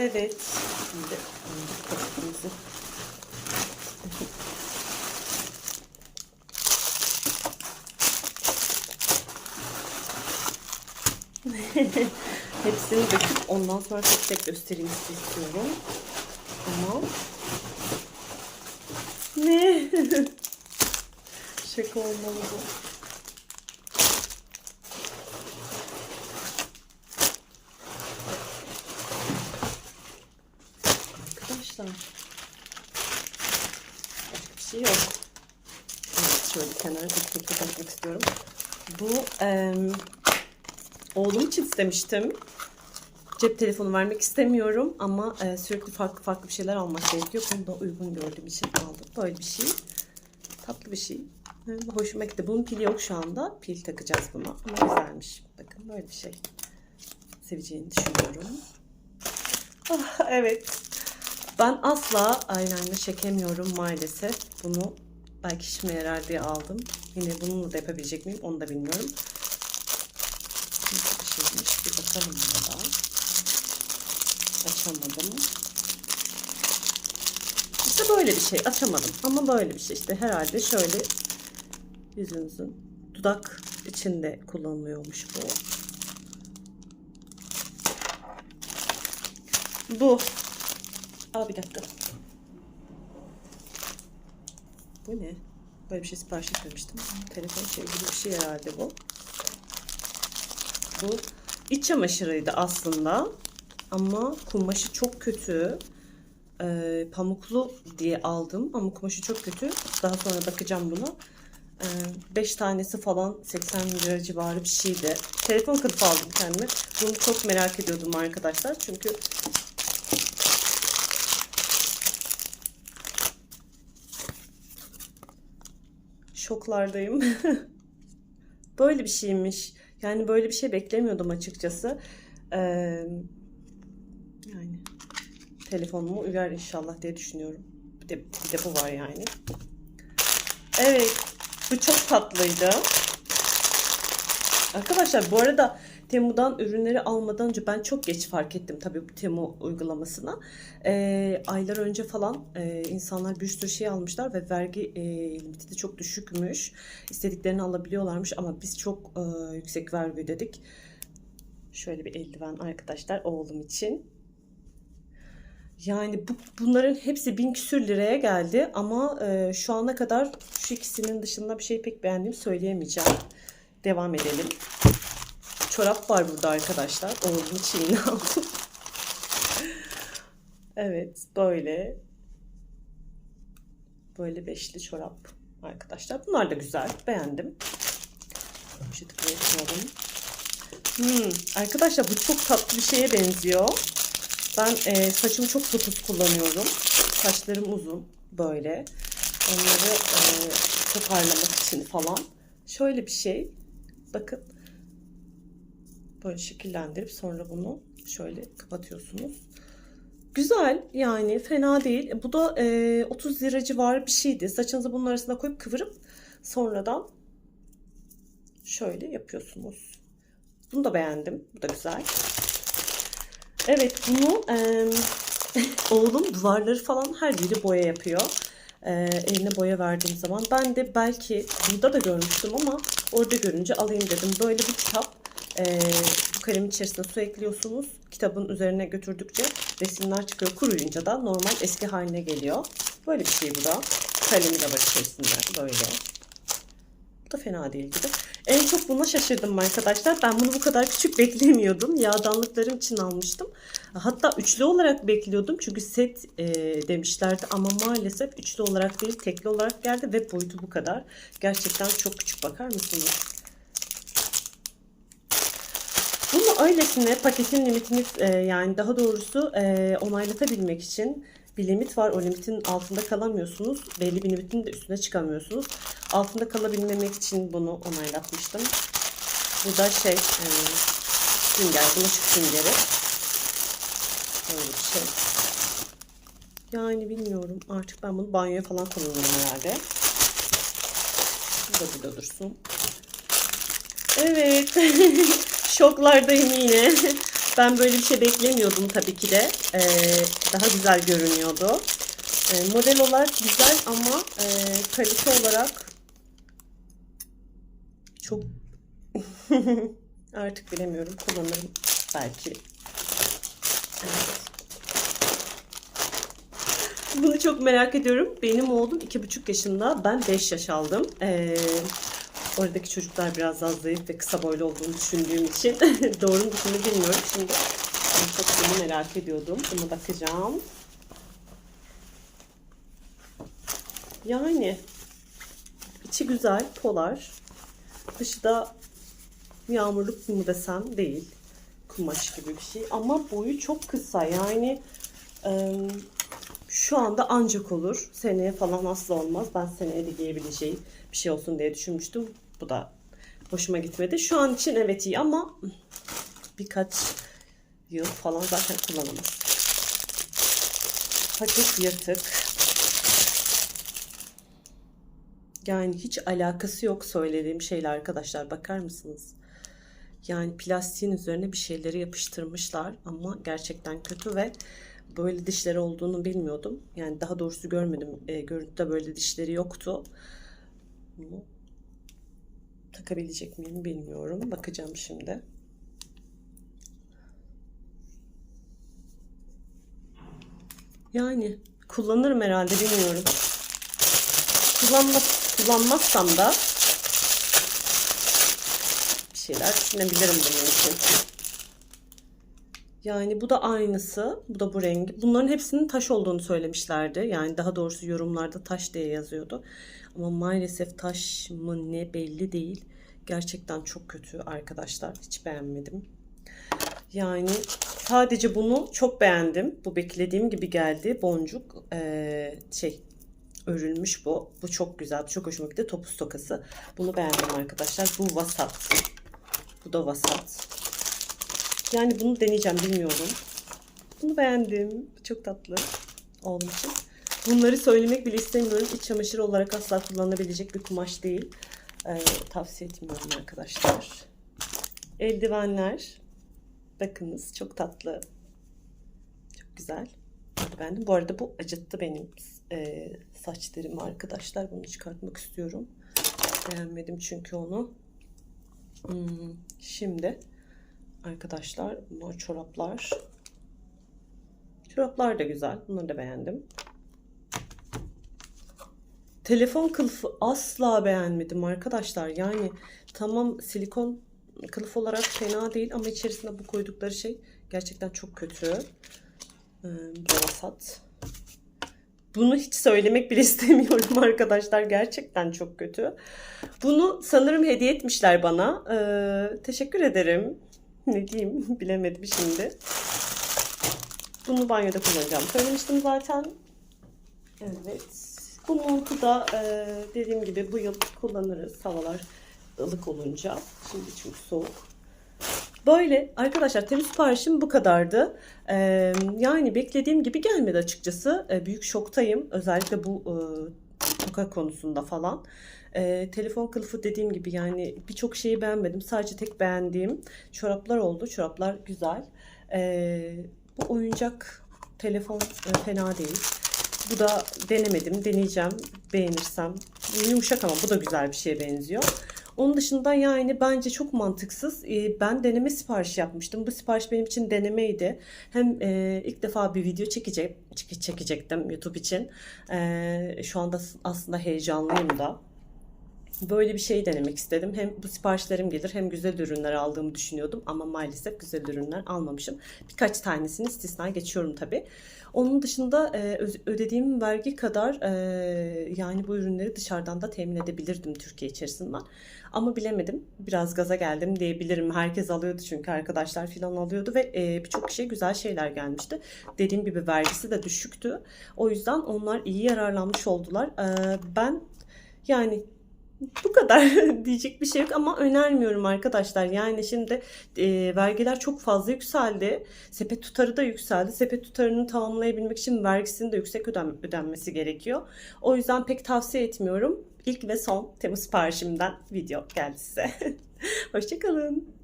Evet. Şimdi paketimizi Hepsini döküp ondan sonra tek tek göstereyim istiyorum. Tamam. Ne? Şaka olmalı bu. Arkadaşlar. Başka bir şey yok. Evet, şöyle kenara bir paket atmak istiyorum. Bu em, oğlum için istemiştim. Cep telefonu vermek istemiyorum ama e, sürekli farklı farklı bir şeyler almak gerekiyor. Bunu da uygun gördüğüm için aldım. Böyle bir şey. Tatlı bir şey. Hoşuma gitti. Bunun pili yok şu anda. Pil takacağız buna. Ama güzelmiş. Bakın böyle bir şey. Seveceğini düşünüyorum. Ah, evet. Ben asla eyeliner çekemiyorum maalesef. Bunu belki işime yarar diye aldım. Yine bununla da yapabilecek miyim onu da bilmiyorum. Nasıl bir şeymiş bir bakalım buna. Açamadım. İşte böyle bir şey açamadım ama böyle bir şey işte herhalde şöyle yüzünüzün dudak içinde kullanılıyormuş bu. Bu. Aa bir dakika. Bu ne? Böyle bir şey sipariş etmemiştim. Telefon şey bir şey herhalde bu. Bu iç çamaşırıydı aslında. Ama kumaşı çok kötü. Ee, pamuklu diye aldım ama kumaşı çok kötü. Daha sonra bakacağım buna. 5 tanesi falan 80 lira civarı bir şeydi. Telefon kılıfı aldım kendime. Bunu çok merak ediyordum arkadaşlar. Çünkü şoklardayım. böyle bir şeymiş. Yani böyle bir şey beklemiyordum açıkçası. Ee, yani telefonumu uyar inşallah diye düşünüyorum. Bir de, bir de bu var yani. Evet. Bu çok tatlıydı. Arkadaşlar bu arada Temu'dan ürünleri almadan önce ben çok geç fark ettim tabii bu Temu uygulamasına. Ee, aylar önce falan e, insanlar bir sürü şey almışlar ve vergi e, limiti de çok düşükmüş. İstediklerini alabiliyorlarmış ama biz çok e, yüksek vergi ödedik. Şöyle bir eldiven arkadaşlar oğlum için. Yani bu, bunların hepsi bin küsür liraya geldi ama e, şu ana kadar şu ikisinin dışında bir şey pek beğendiğimi söyleyemeyeceğim. Devam edelim. Çorap var burada arkadaşlar. Oğlum için yine aldım. evet böyle. Böyle beşli çorap arkadaşlar. Bunlar da güzel. Beğendim. Buraya koyalım. Hmm, arkadaşlar bu çok tatlı bir şeye benziyor. Ben e, saçımı çok topuz kullanıyorum. Saçlarım uzun böyle. Onları e, toparlamak için falan. Şöyle bir şey. Bakın. Böyle şekillendirip sonra bunu şöyle kapatıyorsunuz. Güzel yani fena değil. Bu da e, 30 lira civarı bir şeydi. Saçınızı bunun arasına koyup kıvırıp sonradan şöyle yapıyorsunuz. Bunu da beğendim. Bu da güzel. Evet bunu e, oğlum duvarları falan her yeri boya yapıyor. E, eline boya verdiğim zaman ben de belki burada da görmüştüm ama orada görünce alayım dedim. Böyle bir kitap. E, bu kalemin içerisine su ekliyorsunuz. Kitabın üzerine götürdükçe resimler çıkıyor. Kuruyunca da normal eski haline geliyor. Böyle bir şey bu da. Kalemi de var içerisinde böyle. Bu da fena değil gibi. En çok buna şaşırdım arkadaşlar. Ben bunu bu kadar küçük beklemiyordum. Yağdanlıklarım için almıştım. Hatta üçlü olarak bekliyordum. Çünkü set e, demişlerdi ama maalesef üçlü olarak değil tekli olarak geldi ve boyutu bu kadar. Gerçekten çok küçük bakar mısınız? Bunu öylesine paketin limitini e, yani daha doğrusu e, onaylatabilmek için bir limit var. O limitin altında kalamıyorsunuz. Belli bir limitin de üstüne çıkamıyorsunuz. Altında kalabilmemek için bunu onaylatmıştım. Bu da şey e, sünger, bulaşık süngeri. Böyle bir şey. Yani bilmiyorum. Artık ben bunu banyoya falan kullanırım herhalde. Bu da burada dursun. Evet. Şoklardayım yine. Ben böyle bir şey beklemiyordum tabii ki de. e, daha güzel görünüyordu. E, model olarak güzel ama e, kalite olarak çok artık bilemiyorum. Kullanırım belki. Bunu çok merak ediyorum. Benim oğlum iki buçuk yaşında. Ben 5 yaş aldım. Ee, oradaki çocuklar biraz daha zayıf ve kısa boylu olduğunu düşündüğüm için doğru mu şimdi bilmiyorum. Şimdi çok bunu merak ediyordum. Buna bakacağım. Yani içi güzel, polar. Dışı da yağmurluk mu desem değil. Kumaş gibi bir şey. Ama boyu çok kısa. Yani e, şu anda ancak olur. Seneye falan asla olmaz. Ben seneye de giyebileceği bir şey olsun diye düşünmüştüm. Bu da hoşuma gitmedi. Şu an için evet iyi ama birkaç yıl falan zaten kullanamaz. Paket yırtık. Yani hiç alakası yok söylediğim şeyle arkadaşlar. Bakar mısınız? Yani plastiğin üzerine bir şeyleri yapıştırmışlar ama gerçekten kötü ve böyle dişleri olduğunu bilmiyordum. Yani daha doğrusu görmedim. E, görüntüde böyle dişleri yoktu. Bunu takabilecek miyim bilmiyorum. Bakacağım şimdi. Yani kullanırım herhalde bilmiyorum. Kullanmaz, kullanmazsam da bir şeyler düşünebilirim bunun için. Yani bu da aynısı. Bu da bu rengi. Bunların hepsinin taş olduğunu söylemişlerdi. Yani daha doğrusu yorumlarda taş diye yazıyordu. Ama maalesef taş mı ne belli değil. Gerçekten çok kötü arkadaşlar. Hiç beğenmedim. Yani sadece bunu çok beğendim. Bu beklediğim gibi geldi. Boncuk ee, şey örülmüş bu. Bu çok güzel. Çok hoşuma gitti. Topuz tokası. Bunu beğendim arkadaşlar. Bu vasat. Bu da vasat. Yani bunu deneyeceğim bilmiyorum. Bunu beğendim. Çok tatlı. Oğlum için. Bunları söylemek bile istemiyorum. İç çamaşırı olarak asla kullanılabilecek bir kumaş değil. Ee, tavsiye etmiyorum arkadaşlar. Eldivenler. Bakınız çok tatlı. Çok güzel. Beğendim. Bu arada bu acıttı benim e, saçlarımı arkadaşlar. Bunu çıkartmak istiyorum. Beğenmedim çünkü onu. Hmm, şimdi arkadaşlar bunlar çoraplar. Çoraplar da güzel. Bunları da beğendim. Telefon kılıfı asla beğenmedim arkadaşlar. Yani tamam silikon kılıf olarak fena değil ama içerisinde bu koydukları şey gerçekten çok kötü. Ee, bu vasat. Bunu hiç söylemek bile istemiyorum arkadaşlar. Gerçekten çok kötü. Bunu sanırım hediye etmişler bana. Ee, teşekkür ederim. Ne diyeyim bilemedim şimdi. Bunu banyoda kullanacağım. Söylemiştim zaten. Evet. Bu montu da e, dediğim gibi bu yıl kullanırız. Havalar ılık olunca. Şimdi çünkü soğuk. Böyle arkadaşlar temiz siparişim bu kadardı. Ee, yani beklediğim gibi gelmedi açıkçası. Ee, büyük şoktayım. Özellikle bu e, toka konusunda falan. Ee, telefon kılıfı dediğim gibi yani birçok şeyi beğenmedim. Sadece tek beğendiğim çoraplar oldu. Çoraplar güzel. Ee, bu oyuncak telefon e, fena değil. Bu da denemedim. Deneyeceğim. Beğenirsem. Yumuşak ama bu da güzel bir şeye benziyor. Onun dışında yani bence çok mantıksız. Ben deneme sipariş yapmıştım. Bu sipariş benim için denemeydi. Hem e, ilk defa bir video çekecek, çekecektim YouTube için. E, şu anda aslında heyecanlıyım da. Böyle bir şey denemek istedim. Hem bu siparişlerim gelir hem güzel ürünler aldığımı düşünüyordum. Ama maalesef güzel ürünler almamışım. Birkaç tanesini istisna geçiyorum tabii. Onun dışında e, ödediğim vergi kadar e, yani bu ürünleri dışarıdan da temin edebilirdim Türkiye içerisinden. Ama bilemedim. Biraz gaza geldim diyebilirim. Herkes alıyordu çünkü arkadaşlar falan alıyordu ve e, birçok kişiye güzel şeyler gelmişti. Dediğim gibi vergisi de düşüktü. O yüzden onlar iyi yararlanmış oldular. Ben yani bu kadar diyecek bir şey yok ama önermiyorum arkadaşlar. Yani şimdi e, vergiler çok fazla yükseldi. Sepet tutarı da yükseldi. Sepet tutarını tamamlayabilmek için vergisinin de yüksek öden, ödenmesi gerekiyor. O yüzden pek tavsiye etmiyorum. İlk ve son Temmuz siparişimden video geldi size. Hoşçakalın.